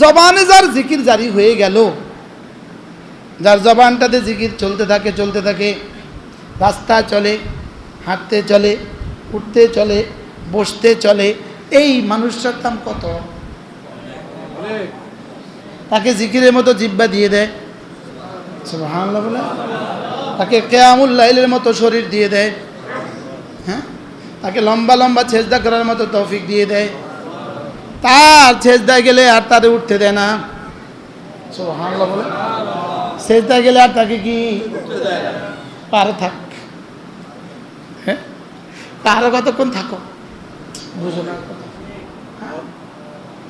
জবানে যার জিকির জারি হয়ে গেল, যার জবানটাতে জিকির চলতে থাকে চলতে থাকে রাস্তা চলে, হাঁটতে চলে, উঠতে চলে, বসতে চলে, এই মানুষটার দাম কত? তাকে জিকিরের মতো জিব্বা দিয়ে দেয়। সুবহানাল্লাহ বলে। তাকে কেয়ামুল লাইলের মতো শরীর দিয়ে দেয়। হ্যাঁ? তাকে লম্বা লম্বা ছেজদা করার মতো তৌফিক দিয়ে দেয়। তার ছেজদায় গেলে আর তারে উঠতে দেয় না। সুবহানাল্লাহ বলে গেলে আর তাকে কি পারে থাক? হ্যাঁ? কতক্ষণ থাকো? বুঝো না?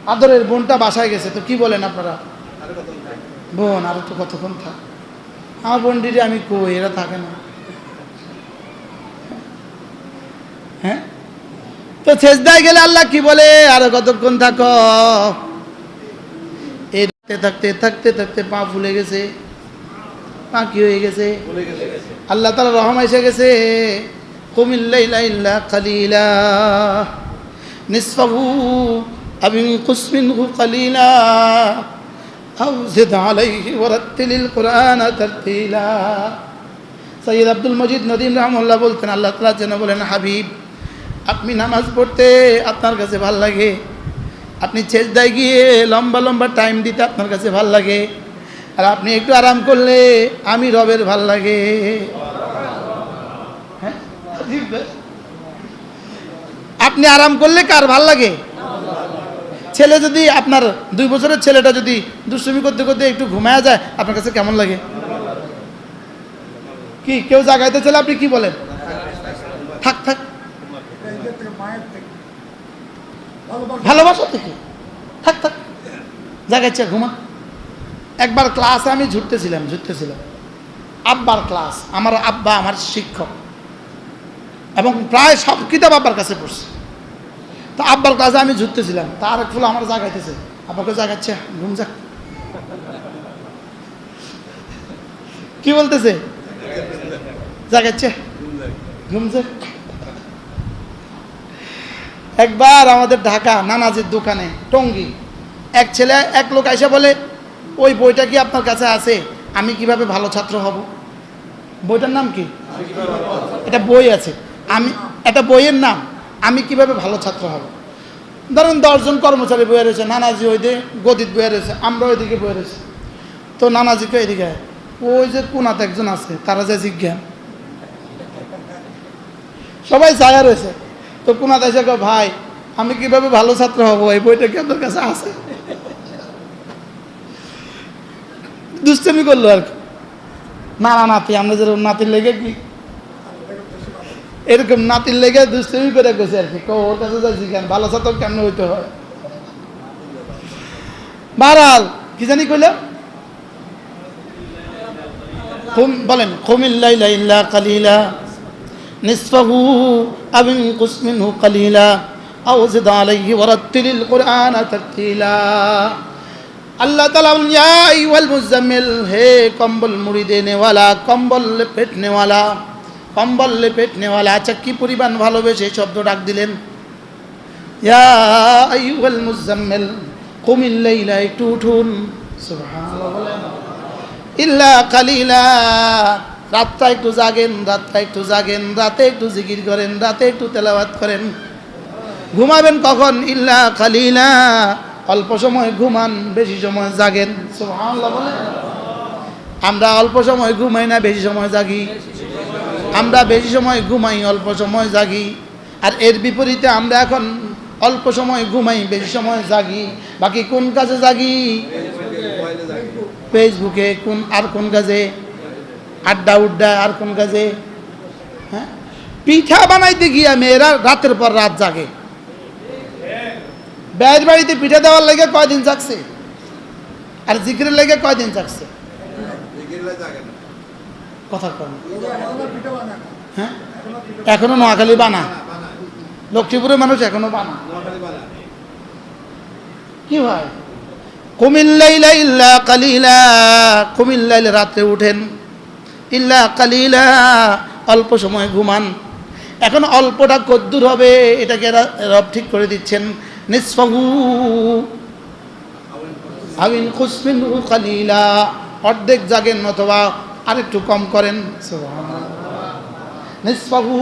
আদরের বোনটা বাসায় গেছে, তো কি বলেন আপনারা? বোন, আরও তো কতক্ষণ থাক? আমার বোনটিরে আমি কই? এরা থাকে না। তো শেষদায় গেলে আল্লাহ কি বলে? আরও কতক্ষণ থাকো? এই থাকতে থাকতে থাকতে পা ফুলে গেছে। পা কি হয়ে গেছে? আল্লাহ তার রহম এসে গেছে। কুমিল্লা খালিলা নিসফাহু আবিন কুসমিনহু খালিলা আও জিদ আলাইহি ওয়ারাত্তিলিল কুরআন তারতিলা। সৈয়দ আব্দুল মজিদ নদীম রহমুল্লাহ বলতেন আল্লাহ তালা যেন বলেন হাবিব আপনি নামাজ পড়তে আপনার কাছে ভালো লাগে। আপনি ছেজদায় গিয়ে লম্বা লম্বা টাইম দিতে আপনার কাছে ভালো লাগে। আর আপনি একটু আরাম করলে আমি রবের ভালো লাগে। হ্যাঁ? আপনি আরাম করলে কার ভালো লাগে? ছেলে যদি আপনার দুই বছরের ছেলেটা যদি দুষ্টুমি করতে করতে একটু ঘুমায়া যায়, আপনার কাছে কেমন লাগে? কি, কেউ জাগাইতে চলে আপনি কি বলেন থাক থাক ভালোবাসা থেকে, থাক। থাক ঘুমা। একবার ক্লাসে আমি ঝুটতেছিলাম ঝুটতেছিলাম। আব্বার ক্লাস, আমার আব্বা আমার শিক্ষক। এবং প্রায় সব কিতাব আব্বার কাছে তো আব্বার ক্লাসে আমি ঝুটতেছিলাম তার ফুল আমার জাগাইতেছে। আব্বাকে জাগাচ্ছে ঘুম যাক। কি বলতেছে? জাগাচ্ছে ঘুম যাক। একবার আমাদের ঢাকা নানাজির দোকানে, টঙ্গি। এক ছেলে, এক লোক এসে বলে, ওই বইটা কি আপনার কাছে আছে? আমি কীভাবে ভালো ছাত্র হব? বইটার নাম কি? এটা বই আছে। আমি, এটা বইয়ের নাম, আমি কীভাবে ভালো ছাত্র হব? ধরেন দশজন কর্মচারী বয়ে রয়েছে, নানাজি ওইদিকে গদিত বয়ে রয়েছে, আমরা ওইদিকে বয়ে রয়েছে। তো নানাজিকে এদিকে ওই যে কোনাতে একজন আছে, তারা যে জিজ্ঞান সবাই ছায়া রয়েছে। তো কোনাতে এসে কয়, ভাই আমি কীভাবে ভালো ছাত্র হব? এই বইটা কি আপনার কাছে আছে? দুষ্টমি করল আর কি। না না নাতি আমরা যেরকম নাতির লেগে কি? এরকম নাতির লেগে দুষ্টমি করে গেছে আর কি। ওর কাছে যা জিজ্ঞান ভালো ছাত্র কেমন হইতে হয়? বারাল কি জানি কইল? বলেন খুমিল্লাইলা ইল্লা কালিলা। নিসফাহু আবিন কুসমিনহু কালিলা আও জিদ আলাইহি ওয়ারাত্তিলিল কুরআন তারতিলা। আল্লাহ তালা বলেন, ইয়া আইয়ুহাল মুজাম্মিল হে কম্বল মুড়ি দেনেওয়ালা কম্বল পেটনেওয়ালা কম্বল পেটনেওয়ালা আচ্ছা কি পরিমাণ ভালোবেসে শব্দ ডাক দিলেন? ইয়া আইয়ুহাল মুজাম্মিল কুমিল লাইলা একটু উঠুন। ইল্লা কালিলা রাতটা একটু জাগেন রাতটা একটু জাগেন রাতে একটু জিকির করেন রাতে একটু তেলাওয়াত করেন। ঘুমাবেন কখন? ইল্লা কালিলা অল্প সময় ঘুমান বেশি সময় জাগেন। আমরা অল্প সময় ঘুমাই না বেশি সময় জাগি। আমরা বেশি সময় ঘুমাই অল্প সময় জাগি। আর এর বিপরীতে আমরা এখন অল্প সময় ঘুমাই বেশি সময় জাগি। বাকি কোন কাজে জাগি? ফেসবুকে কোন আর কোন কাজে? আড্ডা উড্ডা আর কোন কাজে? হ্যাঁ? পিঠা বানাইতে গিয়া মেয়েরা রাতের পর রাত জাগে। ব্যয়ের বাড়িতে পিঠা দেওয়ার লেগে কয়দিন জাগছে? আর জিকিরের লেগে কয়দিন জাগছে? কথা কম। হ্যাঁ? এখনও নোয়াখালী বানা। লক্ষ্মীপুরের মানুষ এখনও বানা। কি ভাই? কুমিল্লাইলা ইল্লা কালিলা। কুমিল্লাইলে রাত্রে উঠেন। ইল্লা কালিলা, অল্প সময় ঘুমান। এখন অল্পটা কদ্দুর হবে, এটাকে রব ঠিক করে দিচ্ছেন। নিসফাহু আবিন খুসমিন কালিলা, অর্ধেক জাগেন অথবা আরেকটু কম করেন। নিসফাহু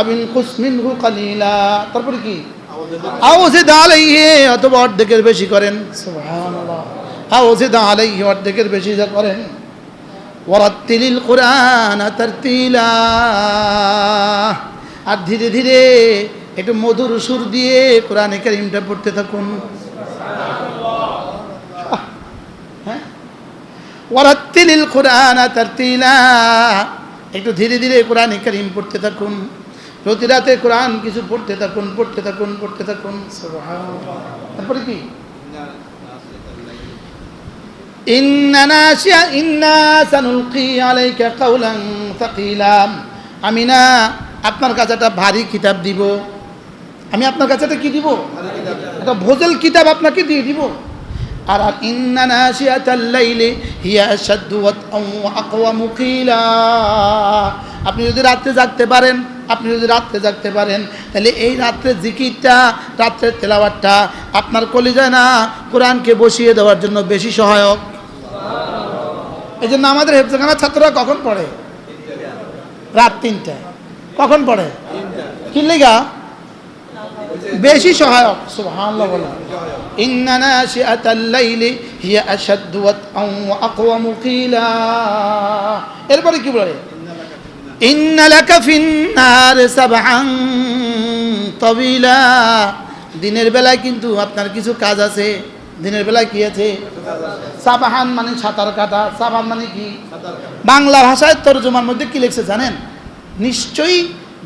আবিন খুসমিনহু কালিলা, তারপরে কি? আওজিদ আলাইহি, অথবা অর্ধেকের বেশি করেন। সুবহানাল্লাহ। আওজিদ আলাইহি, অর্ধেকের বেশি যা করেন। ওয়ারাত্তিলিল কুরআন তারতিলা। আর ধীরে ধীরে একটু মধুর সুর দিয়ে কোরআনে কারিমটা পড়তে থাকুন। হ্যাঁ? ওয়ারাত্তিলিল কুরআন তারতিলা। একটু ধীরে ধীরে কোরআন করিম পড়তে থাকুন। প্রতি রাতে কোরআন কিছু পড়তে থাকুন পড়তে থাকুন পড়তে থাকুন। তারপরে কি? আমি না আপনার কাছে একটা ভারী কিতাব দিব। আমি আপনার কাছে একটা কি দিব? একটা ভোজেল কিতাব আপনাকে দিয়ে দিব। আর ইন্না নাশিয়াতাল লাইলি হিয়া আশাদ্দু ওয়া আকওয়ামু আপনি যদি রাত্রে জাগতে পারেন, আপনি যদি রাত্রে জাগতে পারেন, তাহলে এই রাত্রে জিকিরটা, রাত্রের তেলাওয়াতটা আপনার কলিজায় না, কোরআনকে বসিয়ে দেওয়ার জন্য বেশি সহায়ক। এই জন্য আমাদের হেফজখানার ছাত্ররা কখন পড়ে? রাত তিনটায়। কখন পড়ে? কি লেগা বেশি সহায়ক, সুবহানাল্লাহ বলা ইন্না নাশিআতাল লাইলি হিয়া আশাদ্দু ওয়া আকওয়ামু কিলা এরপরে কি বলে? ইন্না লাকা ফিন নার সাবআন তাবিলা। দিনের বেলায় কিন্তু আপনার কিছু কাজ আছে। দিনের বেলায় কি আছে? সাবাহান মানে সাঁতার কাটা সাবান মানে কি? বাংলা ভাষায় তর্জমার মধ্যে কি লিখছে জানেন? নিশ্চয়ই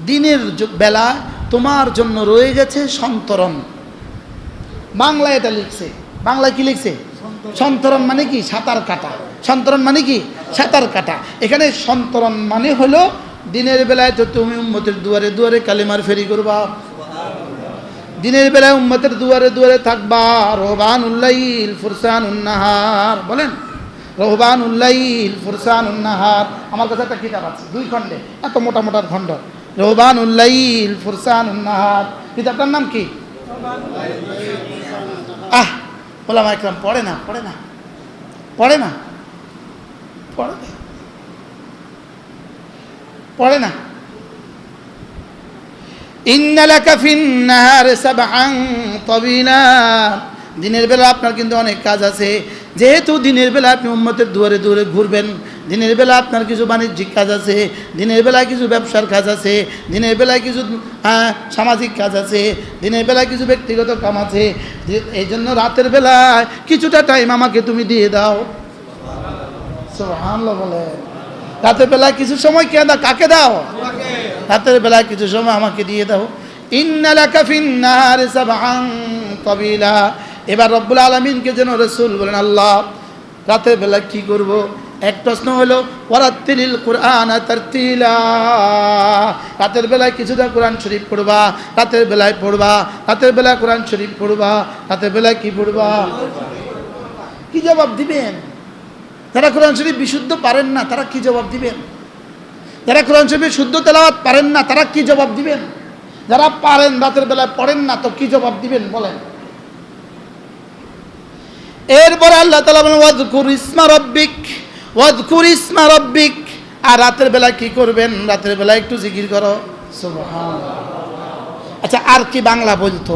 দিনের বেলা তোমার জন্য রয়ে গেছে সন্তরণ। বাংলায় এটা লিখছে। বাংলায় কি লিখছে? সন্তরণ মানে কি? সাঁতার কাটা। সন্তরণ মানে কি? সাঁতার কাটা। এখানে সন্তরণ মানে হলো দিনের বেলায় তো তুমি উম্মতের দুয়ারে দুয়ারে কালিমার ফেরি করবা দিনের বেলায় উম্মতের দুয়ারে দুয়ারে থাকবা। রহবান উল্লাইল ফুরসান উন্নাহার বলেন রহবান উল্লাইল ফুরসান উন্নাহার আমার কাছে একটা কিতাব আছে, দুই খণ্ডে, এত মোটা মোটা খণ্ড। রহবান উল্লাইল ফুরসান উন্নাহার কিতাবটার নাম কি? আহ বললাম একরাম, পড়ে না পড়ে না পড়ে না পড়ে না পড়ে না ইন্নালাকা ফিন্নাহার সাবআন তাবিলা দিনের বেলা আপনার কিন্তু অনেক কাজ আছে। যেহেতু দিনের বেলা আপনি উম্মতের দুয়ারে দুয়ারে ঘুরবেন দিনের বেলা আপনার কিছু বাণিজ্যিক কাজ আছে দিনের বেলায় কিছু ব্যবসার কাজ আছে দিনের বেলায় কিছু আহ, সামাজিক কাজ আছে দিনের বেলায় কিছু ব্যক্তিগত কাম আছে এই জন্য রাতের বেলায় কিছুটা টাইম আমাকে তুমি দিয়ে দাও। বলে রাতের বেলায় কিছু সময় কে দাও কাকে দাও? রাতের বেলায় কিছু সময় আমাকে দিয়ে দাও। তাবিলা। এবার রব্বুল আলামিনকে যেন রসুল বলেন, আল্লাহ, রাতের বেলায় কি করব? এক প্রশ্ন হলো, ওয়ারাত্তিলিল কুরআন তারতিলা। রাতের বেলায় কিছুটা কোরআন শরীফ পড়বা, রাতের বেলায় পড়বা, রাতের বেলায় কোরআন শরীফ পড়বা, রাতের বেলায় কি পড়বা? কি জবাব দিবেন? যারা কোরআন শরীফ বিশুদ্ধ পারেন না, তারা কি জবাব দিবেন? যারা কোরআন শরীফের শুদ্ধ তেলাওয়াত পারেন না তারা কি জবাব দিবেন? যারা পারেন রাতের বেলায় পড়েন না তো কি জবাব দিবেন বলেন? এরপরে আল্লাহ তালা বলেন ওয়াদকুর ইসমা রব্বিক ওয়াদকুর ইসমা রব্বিক। আর রাতের বেলা কি করবেন? রাতের বেলা একটু জিকির করো। আচ্ছা আর কি বাংলা বলতো?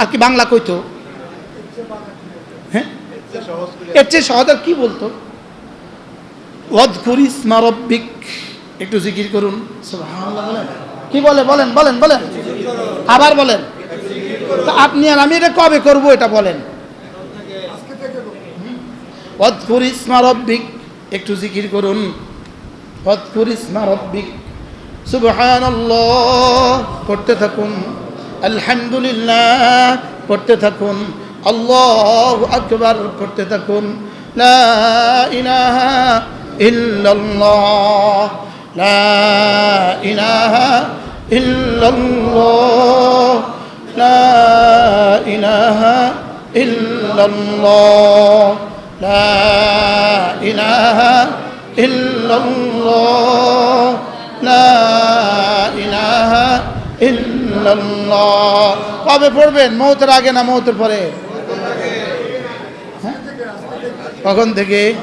আর কি বাংলা কইতো? হ্যাঁ? এর চেয়ে সহজ আর কি বলতো? ওয়াদকুর ইসমা রব্বিক। একটু জিকির করুন। কি বলে? বলেন বলেন বলেন। আবার বলেন। তা আপনি আর আমি এটা কবে করব এটা বলেন। ওয়াদকুর ইসমা রব্বিক একটু জিকির করুন। ওয়াদকুর ইসমা রব্বিক সুবহানাল্লাহ পড়তে থাকুন। আলহামদুলিল্লাহ পড়তে থাকুন। আল্লাহু আকবার পড়তে থাকুন। লা ইলাহা ইল্লাল্লাহ লা ইলাহা ইল্লাল্লাহ, লা ইলাহা ইল্লাল্লাহ, লা ইলাহা ইল্লাল্লাহ, লা ইলাহা ইল্লাল্লাহ। কবে পড়বেন? মৌতের আগে না মৌতের পরে? হ্যাঁ? কখন থেকে?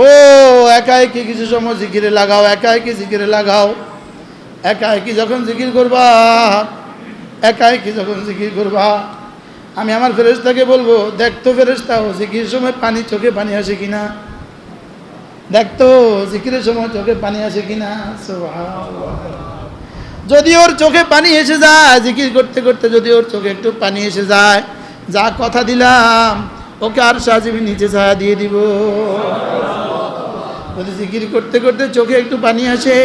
ও একা একই কিছু সময় জিকিরে লাগাও একা একই জিকিরে লাগাও? একা একই যখন জিকির করবা? একা একই যখন জিকির করবা? আমি আমার ফেরেস্তাকে বলব দেখতো ফেরেশতা, ও জিকির সময় পানি চোখে পানি আসে কিনা? দেখতো জিকিরের সময় চোখে পানি আসে কিনা। যদি ওর চোখে পানি এসে যায়, জিকির করতে করতে যদি ওর চোখে একটু পানি এসে যায়, যা কথা দিলাম ওকে আর সাজিবি নিচে ছায়া দিয়ে দিব। জিকির করতে করতে চোখে একটু পানি আসে।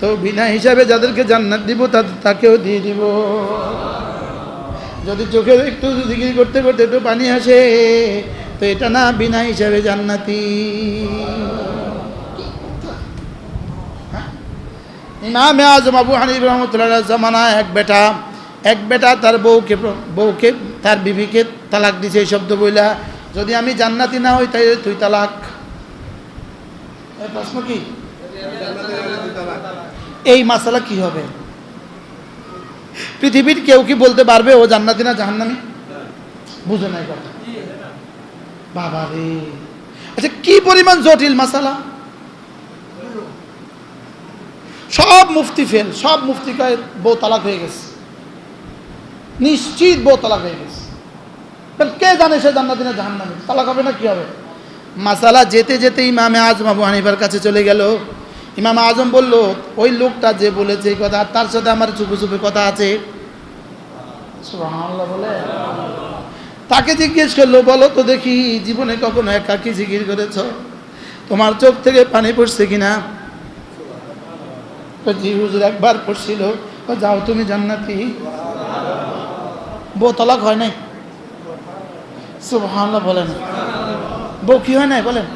তো বিনা হিসাবে যাদেরকে জান্নাত দিব তাকেও দিয়ে দিব। যদি চোখে একটু জিকির করতে করতে একটু পানি আসে, তো এটা না বিনা হিসাবে জান্নাতি। ইমামে আজম আবু হানিফ রহমতুল্লাহ জামানা এক বেটা এক বেটা তার বউকে বউকে, তার বিবিকে তালাক দিছে এই শব্দ বইলা। যদি আমি জান্নাতি না হই তাই তুই তালাক। প্রশ্ন কি? এই মাসালা কি হবে? পৃথিবীর কেউ কি বলতে পারবে, ও জান্নাতি না জাহান্নামি? বুঝে নাই কথা। বাবা রে। আচ্ছা কি পরিমাণ জটিল মাসালা? সব মুফতি ফেল, সব মুফতি বউ তালাক হয়ে গেছে। নিশ্চিত বউ তালাক হয়ে গেছে। কে জানে সে জান্নাতি না জাহান্নামি? তালাক হবে না কি হবে? মাসালা যেতে যেতে ইমামে আজম আবু হানিফার কাছে চলে গেল। ইমাম আজম বলল, ওই লোকটা যে বলেছে এই কথা, তার সাথে আমার চুপে চুপে কথা আছে। বলে। তাকে জিজ্ঞেস করল, বলো তো দেখি, জীবনে কখনো একাকি জিকির করেছ? তোমার চোখ থেকে পানি পড়ছে কিনা? জি হুজুর একবার পড়ছিল যাও তুমি জান্নাতি। বউ তলাক হয় নাই? সুবহানাল্লাহ বলেন। বউ কি হয় নাই বলেন?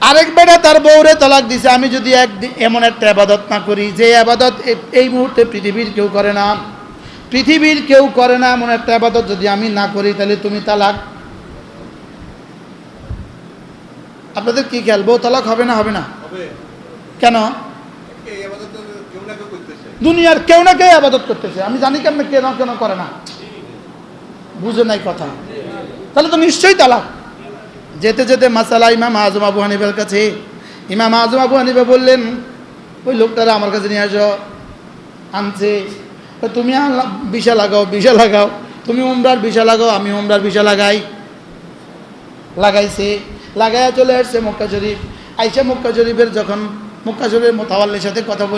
আরেক বেটা তার বউরে তলাক দিছে আমি যদি এক এমন একটা আবাদত না করি যে আবাদত এই মুহূর্তে পৃথিবীর কেউ করে না পৃথিবীর কেউ করে না এমন একটা আবাদত যদি আমি না করি তাহলে তুমি তালাক? আপনাদের কি খেয়াল? বউ তালাক হবে না? হবে না। কেন এই আবাদত তো কেউ না কেউ করতেছে দুনিয়ার কেউ না কেউ আবাদত করতেছে। আমি জানি কেমন কেন কেন করে না। বুঝে নাই কথা। তাহলে তো নিশ্চয়ই তালাক। যেতে যেতে মাসালা ইমাম আজম আবু হানিফার কাছে ইমাম আজম আবু হানিফা বললেন, ওই লোকটারা আমার কাছে নিয়ে আসো। আনছে। তুমি বিষা লাগাও বিষা লাগাও। তুমি উমরার বিষা লাগাও, আমি উমরার বিষা লাগাই। লাগাইছে। লাগাইয়া চলে আসছে মক্কা শরীফ। আইসা মক্কা শরীফের যখন মক্কা শরীফের মোতাওয়াল্লির সাথে কথা